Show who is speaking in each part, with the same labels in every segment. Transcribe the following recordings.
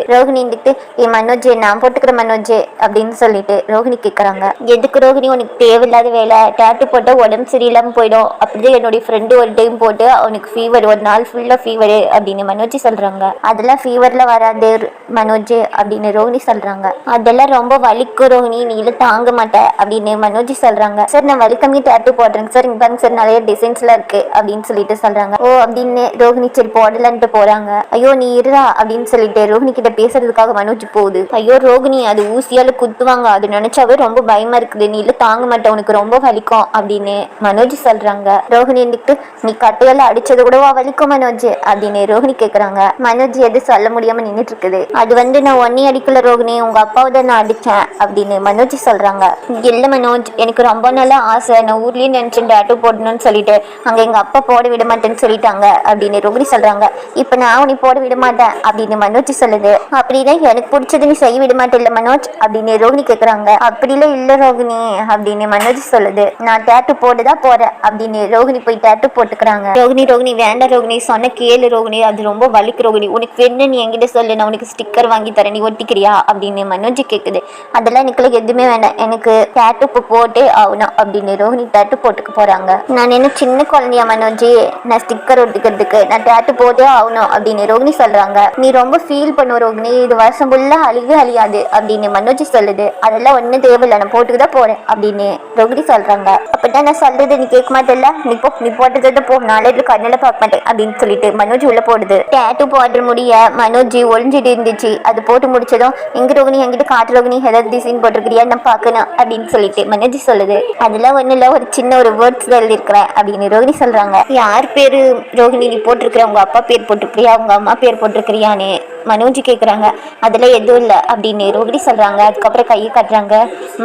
Speaker 1: ரோகிணி வந்துட்டு ஏ மனோஜ் நான் போட்டுக்கிற மனோஜ் அப்படின்னு சொல்லிட்டு ரோஹிணி கேட்குறாங்க எதுக்கு ரோகிணி உனக்கு தேவையில்லாத வேலை? டேட்டு போட்டால் உடம்பு சரியில்லாமல் போயிடும். அப்படிதான் என்னுடைய ஃப்ரெண்டு ஒரு டைம் போட்டு அவனுக்கு ஃபீவர் ஒரு நாள் ஃபுல்லாக ஃபீவரு அப்படின்னு மனோஜ் சொல்கிறாங்க அதெல்லாம் ஃபீவரில் வராது மனோஜ் அப்படின்னு ரோஹிணி சொல்கிறாங்க அதெல்லாம் ரொம்ப வலிக்கும் ரோஹிணி நீ தாங்க மாட்ட அப்படின்னு மனோஜ் சொல்கிறாங்க சார் நான் வலிக்கமே டேட்டு போடுறேங்க சார் இங்கே பாருங்க சார் நிறைய டிசைன்ஸ்லாம் இருக்கு அப்படின்னு சொல்லிட்டு சொல்கிறாங்க ஓ அப்படின்னு ரோகிணி சரி போடலான்ட்டு போகிறாங்க ஐயோ நீ இருடா அப்படின்னு சொல்லிட்டு ரோஹிணிக்கு கிட்ட பேசுறதுக்காக மனோஜ் போகுது. ஐயோ ரோகிணி அது ஊசியால குத்துவாங்க. அது நினைச்சாவே ரொம்ப பயமா இருக்குது. நீ இல்ல தாங்க மாட்டேன். உனக்கு ரொம்ப வலிக்கும் அப்படின்னு மனோஜ் சொல்றாங்க. ரோகிணி இருந்துட்டு நீ கட்டையால அடிச்சது கூடவா வலிக்கும் மனோஜ்? அப்படின்னு ரோகிணி கேக்குறாங்க. மனோஜ் எது சொல்ல முடியாம நின்னுட்டு இருக்குது. அது வந்து நான் ஒன்னே அடிக்கல ரோகிணி. உங்க அப்பாவை தான் நான் அடிச்சேன். அப்படின்னு மனோஜ் சொல்றாங்க. இல்லை மனோஜ் எனக்கு ரொம்ப நல்ல ஆசை. நான் ஊர்லயே நினைச்சேன் டேட்டு போடணும்னு சொல்லிட்டு அங்க எங்க அப்பா போட விட மாட்டேன்னு சொல்லிட்டாங்க அப்படின்னு ரோகிணி சொல்றாங்க. இப்ப நான் உன்னை போட விட மாட்டேன் அப்படின்னு மனோஜ் சொல்லுது. அப்படின்னா எனக்கு பிடிச்சது நீ செய்ய விட மாட்டேல்ல மனோஜ் அப்படின்னு ரோகிணி கேட்குறாங்க அப்படிலாம் இல்ல ரோகிணி அப்படின்னு மனோஜ் சொல்லுது. நான் டேட்டு போட்டுதான் போறேன் அப்படின்னு ரோகிணி போய் டேட்டு போட்டுக்கிறாங்க. ரோகிணி ரோகிணி வேண்டாம் ரோகிணி சொன்ன கேளு ரோகிணி. அது ரொம்ப வலிக்கு ரோகிணி. உனக்கு வேணும் நீ என்கிட்ட சொல்லு. நான் உனக்கு ஸ்டிக்கர் வாங்கி தரேன். நீ ஒட்டிக்கிறியா அப்படின்னு மனோஜ் கேக்குது. அதெல்லாம் எனக்கு எதுவுமே வேண்டாம். எனக்கு டேட்டு போட்டே ஆகணும் அப்படின்னு ரோஹினி டேட்டு போட்டுக்க போறாங்க. நான் என்ன சின்ன குழந்தையா மனோஜி நான் ஸ்டிக்கர் ஒட்டிக்கிறதுக்கு நான் டேட்டு போட்டே ஆகணும் அப்படின்னு ரோகிணி சொல்றாங்க. நீ ரொம்ப ஃபீல் பண்ணுவ ரோஹினி இது வருஷம் ஃபுல்லா அழிவு அழியாது அப்படின்னு மனோஜி சொல்லுது. அதெல்லாம் ஒன்றும் தேவையில்லை. நான் போட்டுக்கு தான் போறேன் அப்படின்னு ரோஹினி சொல்றாங்க. அப்பதான் நான் சொல்றது நீ கேட்க மாட்டேல்ல நீ போ நீ போட்டது போ. நாளைக்கு கண்ணில் பார்க்க மாட்டேன் அப்படின்னு சொல்லிட்டு மனோஜ் உள்ள போடுது. டேட்டு போடுற முடிய மனோஜி ஒளிஞ்சிட்டு இருந்துச்சு. அது போட்டு முடிச்சதும் எங்க ரோகிணி எங்கிட்ட காட்டு ரோகிணி ஏதாவது டிசைன் போட்டிருக்கிறியா? நான் பார்க்கணும் அப்படின்னு சொல்லிட்டு மனோஜ் சொல்லுது. அதெல்லாம் ஒன்றும் இல்லை. ஒரு சின்ன ஒரு வேர்ட்ஸ் எழுதியிருக்கிறேன் அப்படின்னு ரோஹிணி சொல்றாங்க. யார் பேரு ரோகிணி? நீ போட்டிருக்கிற உங்க அப்பா பேர் போட்டிருக்கிறியா? உங்க அம்மா பேர் போட்டிருக்கிறியான்னு? மனோஜ் கேட்குறாங்க அதில் எதுவும் இல்லை அப்படின்னு ரோகிணி சொல்கிறாங்க அதுக்கப்புறம் கையை காட்டுறாங்க.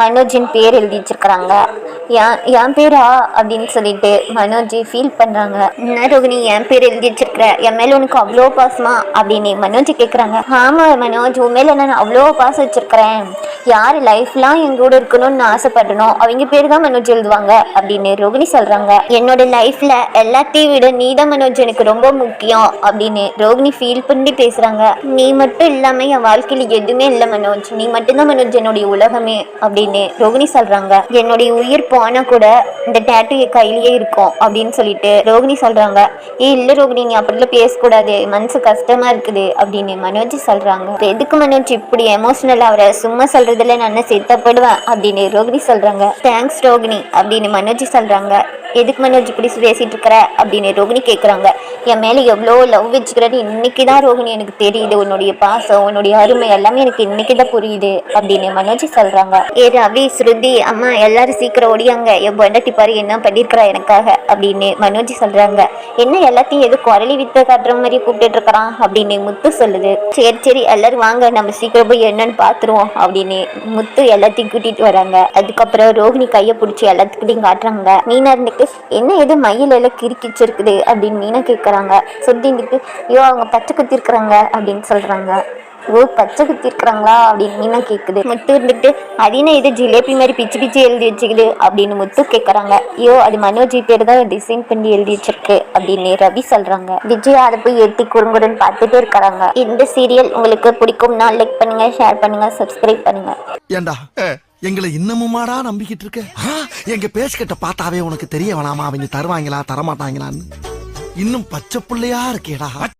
Speaker 1: மனோஜின் பேர் எழுதி வச்சிருக்கிறாங்க. என் என் பேரா? அப்படின்னு சொல்லிட்டு மனோஜ் ஃபீல் பண்ணுறாங்க என்ன ரோகிணி என் பேர் எழுதி வச்சிருக்கிற? என் மேலே உனக்கு அவ்வளோ பாசமா? அப்படின்னு மனோஜ் கேட்குறாங்க ஆமாம் மனோஜ் உன் மேலே நான் அவ்வளோ பாசம் வச்சிருக்கிறேன். யார் லைஃப்லாம் என் கூட இருக்கணும்னு ஆசைப்படணும் அவங்க பேர் தான் மனோஜ் எழுதுவாங்க அப்படின்னு ரோகிணி சொல்கிறாங்க என்னோட லைஃப்பில் எல்லாத்தையும் விட நீ தான் மனோஜ் எனக்கு ரொம்ப முக்கியம் அப்படின்னு ரோகிணி ஃபீல் பண்ணி பேசுகிறாங்க நீ மட்டும் இல்லாமல் என் வாழ்க்கையில் எதுவுமே இல்லை மனோஜ். நீ மட்டும்தான் மனோஜ் என்னுடைய உலகமே அப்படின்னு ரோகிணி சொல்கிறாங்க என்னுடைய உயிர் போனால் கூட இந்த டேட்டு என் கையிலேயே இருக்கும் அப்படின்னு சொல்லிட்டு ரோகிணி சொல்கிறாங்க ஏ இல்லை ரோகிணி நீ அப்படிலாம் பேசக்கூடாது. மனசு கஷ்டமாக இருக்குது அப்படின்னு மனோஜ் சொல்கிறாங்க எதுக்கு மனோஜ் இப்படி எமோஷனல் அவரை சும்மா சொல்கிறதுல நான் சித்தப்படுவேன் அப்படின்னு ரோகிணி சொல்கிறாங்க தேங்க்ஸ் ரோகிணி அப்படின்னு மனோஜ் சொல்கிறாங்க எதுக்கு மனோஜ் இப்படி பேசிகிட்டு இருக்கிற? அப்படின்னு ரோகிணி கேட்குறாங்க என் மேலே எவ்வளோ லவ் வச்சுக்கிறேன்னு இன்றைக்கி தான் ரோகிணி எனக்கு தெரியுது. உன்னுடைய பாசம் உன்னுடைய அருமை எல்லாமே எனக்கு இன்றைக்கி தான் புரியுது அப்படின்னு மனோஜ் சொல்கிறாங்க ஏ ரவி ஸ்ருதி அம்மா எல்லாரும் சீக்கிரம் ஓடியாங்க. என் பொண்டாட்டி பாரு என்ன பண்ணியிருக்கிறா எனக்காக? அப்படின்னு மனோஜ் சொல்கிறாங்க என்ன எல்லாத்தையும் எது குரலி வித்த காட்டுற மாதிரி கூப்பிட்டு இருக்கிறான்? அப்படின்னு முத்து சொல்லுது. சரி சரி எல்லாரும் வாங்க. நம்ம சீக்கிரம் போய் என்னன்னு பார்த்துருவோம் அப்படின்னு முத்து எல்லாத்தையும் கூட்டிகிட்டு வராங்க. அதுக்கப்புறம் ரோகிணி கையை பிடிச்சி எல்லாத்துக்கிட்டையும் காட்டுறாங்க. மீனா இருந்துட்டு என்ன எது மயில் எல்லாம் கிறுக்கிச்சிருக்குது அப்படின்னு மீனா கேட்குறாங்க இருந்துட்டு ஐயோ அவங்க பச்சை குத்தி இருக்கிறாங்க அப்படின்னு சொல்றாங்க. ஓ பச்சை குத்தி இருக்கிறாங்களா அப்படின்னு மீனா கேட்குது முத்து இருந்துட்டு அது என்ன இது ஜிலேபி மாதிரி பிச்சு பிச்சு எழுதி வச்சுக்குது அப்படின்னு முத்து கேட்குறாங்க ஐயோ அது மனோஜி பேர் தான் டிசைன் பண்ணி எழுதி வச்சிருக்கு அப்படின்னு ரவி சொல்றாங்க. விஜய் அதை போய் எட்டி குறுங்குடன் பார்த்துட்டே இருக்கிறாங்க இந்த சீரியல் உங்களுக்கு பிடிக்கும்னா லைக் பண்ணுங்க ஷேர் பண்ணுங்க சப்ஸ்கிரைப் பண்ணுங்க.
Speaker 2: ஏண்டா? எங்களை இன்னமுமாடா நம்பிக்கிட்டு இருக்க? எங்க பேசிக்கிட்ட பார்த்தாவே உனக்கு தெரிய வேணாமா? அவங்க தருவாங்களா தரமாட்டாங்களான்னு. இன்னும் பச்சை புள்ளையா இருக்கேடா.